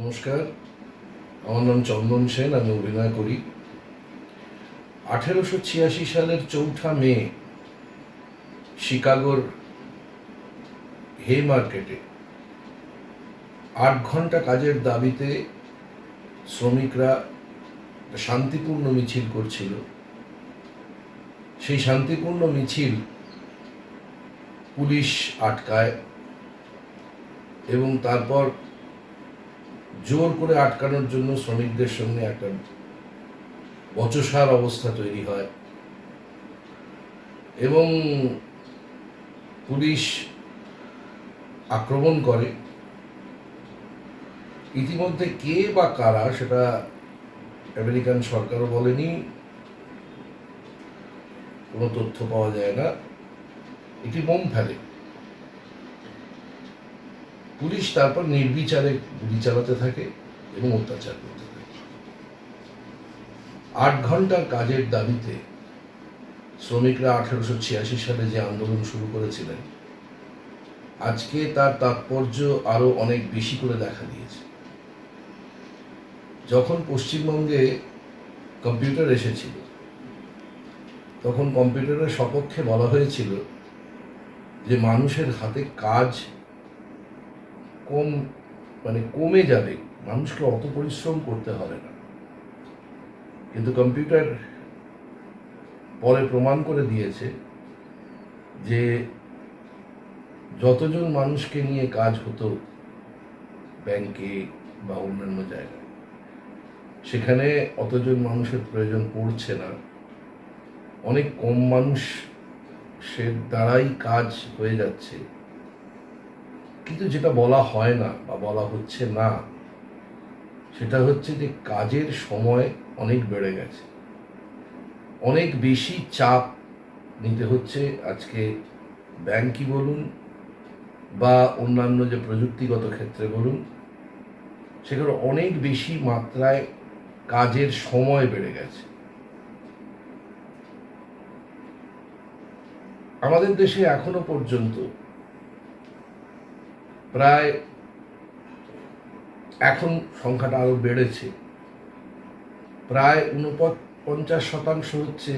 নমস্কার। আমার নাম চন্দন সেন, আমি অভিনয় করি। আঠেরোশো ছিয়াশি সালের চৌঠা মে, শিকাগোর হে মার্কেটে আট ঘণ্টা কাজের দাবিতে শ্রমিকরা শান্তিপূর্ণ মিছিল করছিল। সেই শান্তিপূর্ণ মিছিল পুলিশ আটকায় এবং তারপর জোর করে আটকানোর জন্য শ্রমিকদের সঙ্গে একটা বচসার অবস্থা তৈরি হয়। এবং পুলিশ আক্রমণ করে। ইতিমধ্যে কে বা কারা সেটা আমেরিকান সরকারও বলেনি। কোনো তথ্য পাওয়া যায় না। একটি বোম ফেলে। পুলিশ তারপর নির্বিচারে গুলি চালাতে থাকে এবং অত্যাচার করতে থাকে। আট ঘণ্টার কাজের দাবিতে শ্রমিকরা আঠারোশো ছিয়াশি সালে যে আন্দোলন শুরু করেছিলেন, আজকে তার তাৎপর্য আরও অনেক বেশি করে দেখা দিয়েছে। যখন পশ্চিমবঙ্গে কম্পিউটার এসেছিল, তখন কম্পিউটারের সপক্ষে বলা হয়েছিল যে মানুষের হাতে কাজ কম মানে কমে যাবে, মানুষকে অত পরিশ্রম করতে হবে না। কিন্তু কম্পিউটার পরে প্রমাণ করে দিয়েছে যে যতজন মানুষকে নিয়ে কাজ হতো ব্যাংকে বা অন্যান্য জায়গায়, সেখানে অতজন মানুষের প্রয়োজন পড়ছে না। অনেক কম মানুষ সে দ্বারাই কাজ হয়ে যাচ্ছে। কিন্তু যেটা বলা হয় না বা বলা হচ্ছে না, সেটা হচ্ছে যে কাজের সময় অনেক বেড়ে গেছে। অনেক বেশি চাপ নিতে হচ্ছে আজকে ব্যাংকই বলুন বা অন্যান্য যে প্রযুক্তিগত ক্ষেত্রে বলুন সেখানে অনেক বেশি মাত্রায় কাজের সময় বেড়ে গেছে। আমাদের দেশে এখনও পর্যন্ত প্রায় এখন সংখ্যাটা আরও বেড়েছে। প্রায় উনপঞ্চাশ শতাংশ হচ্ছে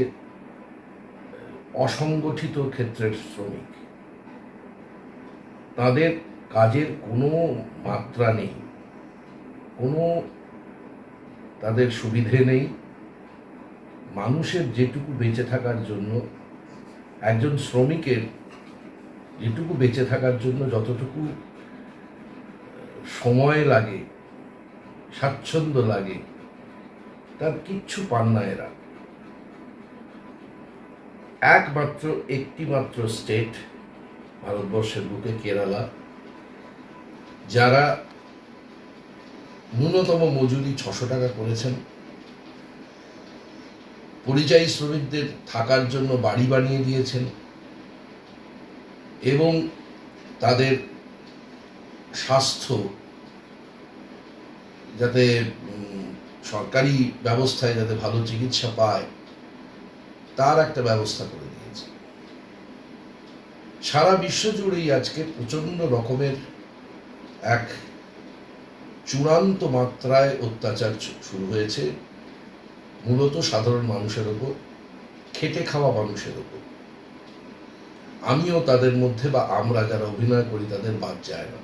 অসংগঠিত ক্ষেত্রের শ্রমিক। তাদের কাজের কোনো মাত্রা নেই, কোনো তাদের সুবিধে নেই। মানুষের যেটুকু বেঁচে থাকার জন্য, একজন শ্রমিকের যেটুকু বেঁচে থাকার জন্য যতটুকু সময় লাগে, স্বাচ্ছন্দ্য লাগে, তার কিচ্ছু পান না এরা। একমাত্র একটি মাত্র স্টেট ভারতবর্ষের বুকে কেরালা, যারা ন্যূনতম মজুরি ছশো টাকা করেছেন। পরিযায়ী শ্রমিকদের থাকার জন্য বাড়ি বানিয়ে দিয়েছেন। এবং তাদের স্বাস্থ্য, যাতে সরকারি ব্যবস্থায় যাতে ভালো চিকিৎসা পায়, তার একটা ব্যবস্থা করে দিয়েছে। সারা বিশ্ব জুড়েই আজকে প্রচণ্ড রকমের এক চূড়ান্ত মাত্রায় অত্যাচার শুরু হয়েছে, মূলত সাধারণ মানুষের ওপর, খেটে খাওয়া মানুষের ওপর। আমিও তাদের মধ্যে বা আমরা যারা অভিনয় করি, তাদের বাদ যায় না।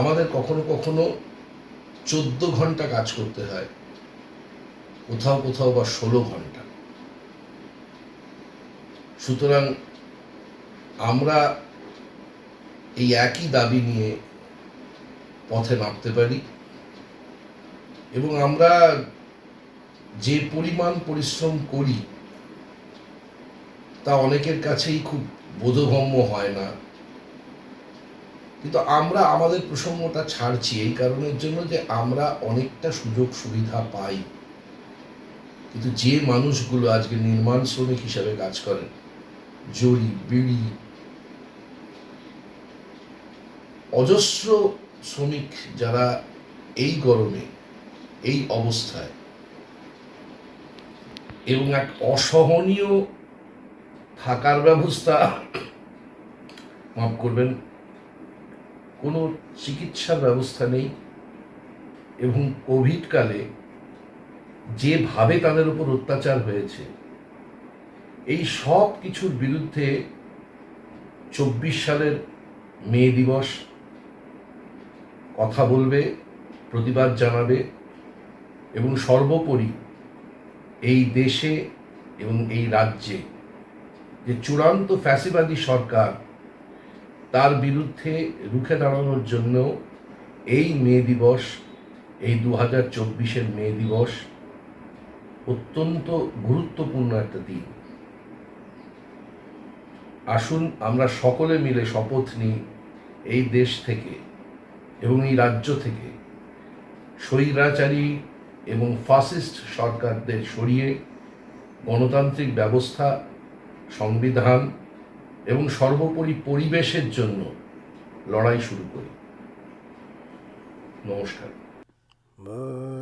আমাদের কখনো কখনো চোদ্দ ঘণ্টা কাজ করতে হয়, কোথাও কোথাও বা ষোলো ঘণ্টা। সুতরাং আমরা এই একই দাবি নিয়ে পথে নামতে পারি এবং আমরা যে পরিমাণ পরিশ্রম করি, তা অনেকের কাছেই খুব বোধগম্য হয় না। কিন্তু আমরা আমাদের প্রসঙ্গটা ছাড়ছি এই কারণের জন্য যে আমরা অনেকটা সুযোগ সুবিধা পাই। কিন্তু যে মানুষগুলো আজকে নির্মাণ শ্রমিক হিসাবে কাজ করেন, জরি, বিড়ি, অজস্র শ্রমিক যারা এই গরমে, এই অবস্থায় এবং এক অসহনীয় থাকার ব্যবস্থা, মাফ করবেন কোনো চিকিৎসার ব্যবস্থা নেই এবং কোভিডকালে যেভাবে তাদের উপর অত্যাচার হয়েছে, এই সব কিছুর বিরুদ্ধে চব্বিশ সালের মে দিবস কথা বলবে, প্রতিবাদ জানাবে এবং সর্বোপরি এই দেশে এবং এই রাজ্যে যে চূড়ান্ত ফ্যাসিবাদী সরকার তার বিরুদ্ধে রুখে দাঁড়ানোর জন্য এই মে দিবস, এই দু হাজার চব্বিশের মে দিবস অত্যন্ত গুরুত্বপূর্ণ একটা দিন। আসুন আমরা সকলে মিলে শপথ নিই এই দেশ থেকে এবং এই রাজ্য থেকে স্বৈরাচারী এবং ফাসিস্ট সরকারদের সরিয়ে গণতান্ত্রিক ব্যবস্থা, সংবিধান এবং সর্বোপরি পরিবেশের জন্য লড়াই শুরু করি। নমস্কার।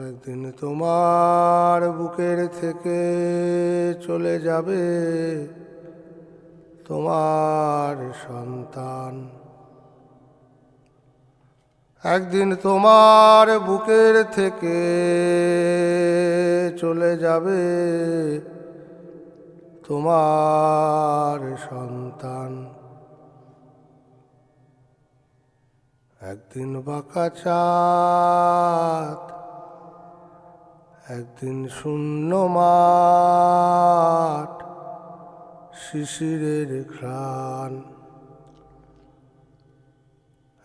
একদিন তোমার বুকের থেকে চলে যাবে তোমার সন্তান। একদিন তোমার বুকের থেকে চলে যাবে তোমার সন্তান। একদিন বাঁকা চাঁদ, একদিন শূন্য মাঠ, শিশিরের ঘ্রাণ।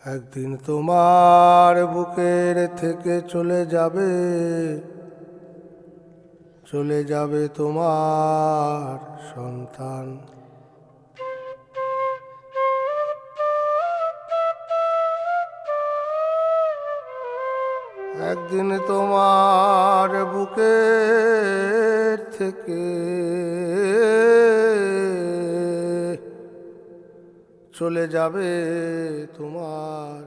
একদিন তোমার বুকের থেকে চলে যাবে চলে যাবে তোমার সন্তান। একদিন তোমার বুকের থেকে চলে যাবে তোমার